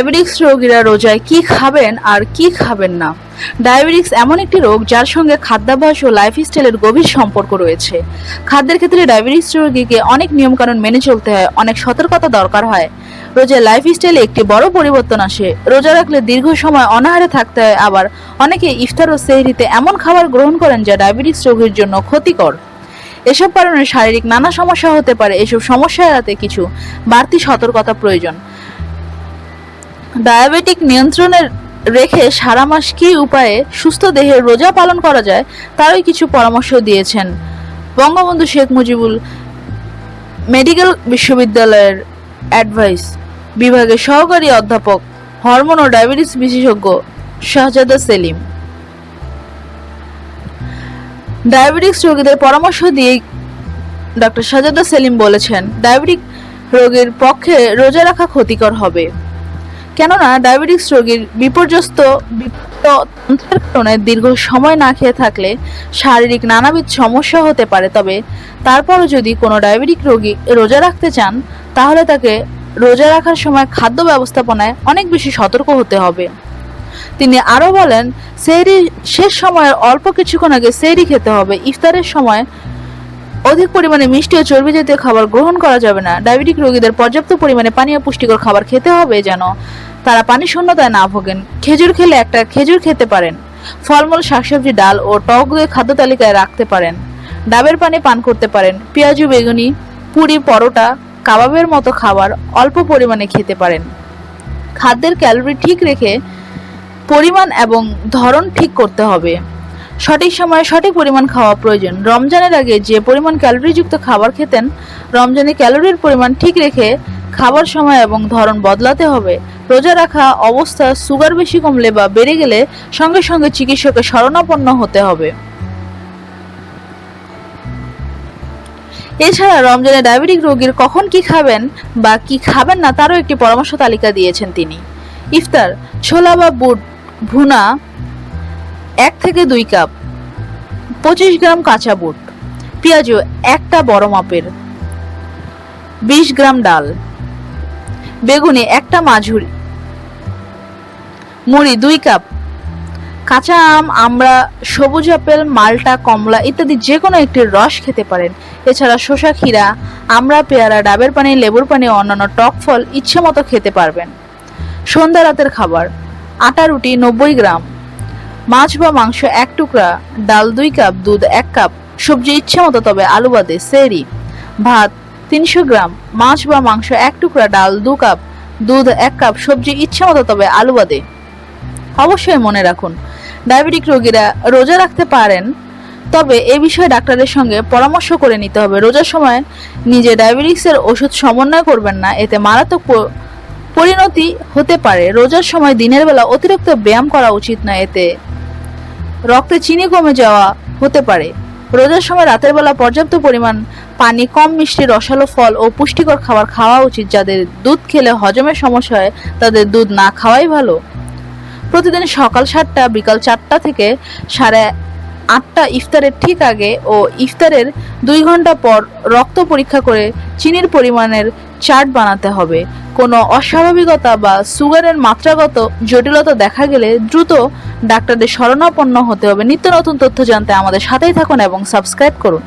Diabetics রোগীরা রোজায় কি খাবেন আর কি খাবেন না? ডায়াবেটিক্স এমন একটি রোগ যার সঙ্গে খাদ্যাভ্যাস ও লাইফস্টাইলের গভীর সম্পর্ক রয়েছে। খাদ্যের ক্ষেত্রে ডায়াবেটিক্স রোগীকে অনেক নিয়মকানুন মেনে চলতে হয়, অনেক সতর্কতা দরকার হয়। রোজায় লাইফস্টাইলে একটি বড় পরিবর্তন আসে। রোজা রাখলে দীর্ঘ সময় অনাহারে থাকতে হয়, আবার অনেকে ইফতার ও সেহরিতে এমন খাবার গ্রহণ করেন যা ডায়াবেটিক্স রোগীর জন্য ক্ষতিকর। এসব কারণে শারীরিক নানা সমস্যা হতে পারে। এসব সমস্যা এড়াতে কিছু বাড়তি সতর্কতা প্রয়োজন। ডায়াবেটিক নিয়ন্ত্রণে রেখে সারা মাস কী উপায়ে সুস্থ দেহে রোজা পালন করা যায়, তারই কিছু পরামর্শ দিয়েছেন বঙ্গবন্ধু শেখ মুজিবুল মেডিকেল বিশ্ববিদ্যালয়ের অ্যাডভাইস বিভাগের সহকারী অধ্যাপক, হরমোন ও ডায়াবেটিস বিশেষজ্ঞ শাহজাদা সেলিম। ডায়াবেটিক্স রোগীদের পরামর্শ দিয়ে ডক্টর শাহজাদা সেলিম বলেছেন, ডায়াবেটিক রোগীর পক্ষে রোজা রাখা ক্ষতিকর হবে। কেননা ডায়াবেটিক্স রোগীর বিপর্যস্ত কারণে দীর্ঘ সময় না খেয়ে থাকলে শারীরিক নানাবিধ সমস্যা হতে পারে। তবে তারপরও যদি কোনো ডায়াবেটিক রোগী রোজা রাখতে চান, তাহলে তাকে রোজা রাখার সময় খাদ্য ব্যবস্থাপনায় অনেক বেশি সতর্ক হতে হবে। তিনি আরও বলেন, সেহরি শেষ সময়ের অল্প কিছুক্ষণ আগে সেহরি খেতে হবে। ইফতারের সময় অধিক পরিমাণে মিষ্টি ও চর্বি জাতীয় খাবার গ্রহণ করা যাবে না। ডায়াবেটিক রোগীদের পর্যাপ্ত পরিমাণে পানীয় পুষ্টিকর খাবার খেতে হবে যেন তারা পানি শূন্যতায় না ভোগেন। খেজুর খেলে একটা খেজুর খেতে পারেন। ফলমূল, শাকসবজি, ডাল ও টক দই খাদ্য তালিকায় রাখতে পারেন। ডাবের পানি পান করতে পারেন। পেঁয়াজু, বেগুনি, পুরি, পরোটা, কাবাবের মতো খাবার অল্প পরিমাণে খেতে পারেন। খাদ্যের ক্যালোরি ঠিক রেখে পরিমাণ এবং ধরন ঠিক করতে হবে। সঠিক সময়ে সঠিক পরিমাণ খাওয়া প্রয়োজন। রমজানের আগে যে পরিমাণ ক্যালোরিযুক্ত খাবার খেতেন, রমজানে ক্যালোরির পরিমাণ ঠিক রেখে খাবার সময় এবং ধরন বদলাতে হবে। রোজা রাখা অবস্থা সুগার বেশি কমলে বা বেড়ে গেলে সঙ্গে সঙ্গে চিকিৎসকের শরণাপন্ন হতে হবে। এছাড়া রমজানে ডায়াবেটিক রোগীর কখন কি খাবেন বা কি খাবেন না তারও একটি পরামর্শ তালিকা দিয়েছেন তিনি। ইফতার, ছোলা বা বুট, ভুনা, এক থেকে দুই কাপ, পঁচিশ গ্রাম কাঁচা বুট পেঁয়াজু একটা বড় মাপের, বিশ গ্রাম ডাল, বেগুনে একটা মাঝুরি মুড়ি, দুই কাপ। কাঁচা আম, আমরা, সবুজ আপেল, মালটা, কমলা ইত্যাদি যে কোনো একটি রস খেতে পারেন। এছাড়া শসা, ক্ষীরা, আমরা, পেয়ারা, ডাবের পানি, লেবুর পানি, অন্যান্য টক ফল ইচ্ছে মতো খেতে পারবেন। সন্ধ্যা রাতের খাবার, আটা রুটি নব্বই গ্রাম। মাছ বা মাংস এক টুকরা, ডাল দুই কাপ, দুধ এক কাপ, সবজি ইচ্ছে মতো তবে আলু বাদে সেরি। ভাত তিনশো গ্রাম, মাছ বা মাংস এক টুকরা, ডাল দু কাপ, দুধ এক কাপ, সবজি ইচ্ছে মতো তবে আলু বাদে অবশ্যই মনে রাখুন। ডায়াবেটিক রোগীরা রোজা রাখতে পারেন, তবে এ বিষয়ে ডাক্তারের সঙ্গে পরামর্শ করে নিতে হবে। রোজার সময় নিজে ডায়াবেটিক্সের ওষুধ সমন্বয় করবেন না, এতে মারাত্মক পরিণতি হতে পারে। রোজার সময় দিনের বেলা অতিরিক্ত ব্যায়াম করা উচিত না, এতে রক্তে চিনি কমে যাওয়া হতে পারে। রোজার সময় রাতের বেলা পর্যাপ্ত পরিমাণ পানি, কম মিষ্টি, রসালো ফল ও পুষ্টিকর খাবার খাওয়া উচিত, যাদের দুধ খেলে হজমের সমস্যা হয়, তাদের দুধ না খাওয়াই ভালো। প্রতিদিন সকাল সাতটা, বিকাল চারটা থেকে সাড়ে আটটা ইফতারের ঠিক আগে ও ইফতারের দুই ঘণ্টা পর রক্ত পরীক্ষা করে চিনির পরিমাণের চার্ট বানাতে হবে। কোনো অস্বাভাবিকতা বা সুগারের মাত্রাগত জটিলতা দেখা গেলে দ্রুত ডাক্তারদের শরণাপন্ন হতে হবে। নিত্য নতুন তথ্য জানতে আমাদের সাথেই থাকুন এবং সাবস্ক্রাইব করুন।